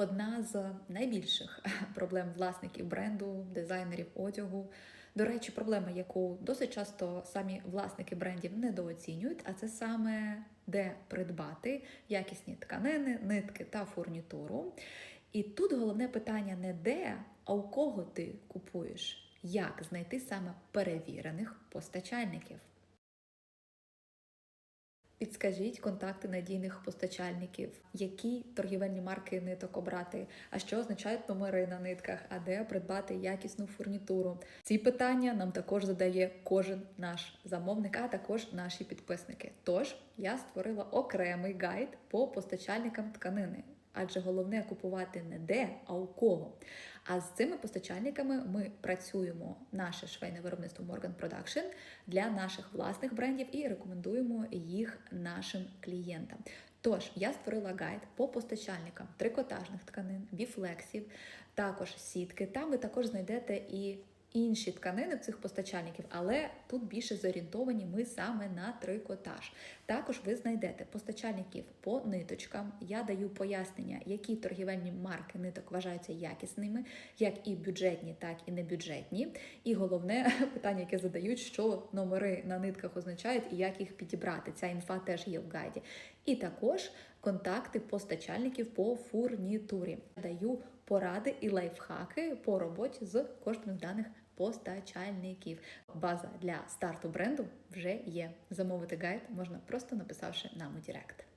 Одна з найбільших проблем власників бренду, дизайнерів одягу. До речі, проблема, яку досить часто самі власники брендів недооцінюють, а це саме де придбати якісні тканини, нитки та фурнітуру. І тут головне питання не де, а у кого ти купуєш, як знайти саме перевірених постачальників. Підскажіть контакти надійних постачальників, які торгівельні марки ниток обрати, а що означають номери на нитках, а де придбати якісну фурнітуру. Ці питання нам також задає кожен наш замовник, а також наші підписники. Тож я створила окремий гайд по постачальникам тканини. Адже головне купувати не де, а у кого. А з цими постачальниками ми працюємо наше швейне виробництво Morgan Production для наших власних брендів і рекомендуємо їх нашим клієнтам. Тож я створила гайд по постачальникам трикотажних тканин, біфлексів, також сітки. Там ви також знайдете і інші тканини цих постачальників, але тут більше зорієнтовані ми саме на трикотаж. Також ви знайдете постачальників по ниточкам. Я даю пояснення, які торгівельні марки ниток вважаються якісними, як і бюджетні, так і небюджетні. І головне питання, яке задають, що номери на нитках означають і як їх підібрати. Ця інфа теж є в гайді. І також контакти постачальників по фурнітурі. Даю поради і лайфхаки по роботі з з даних постачальників. База для старту бренду вже є. Замовити гайд можна просто написавши нам у Директ.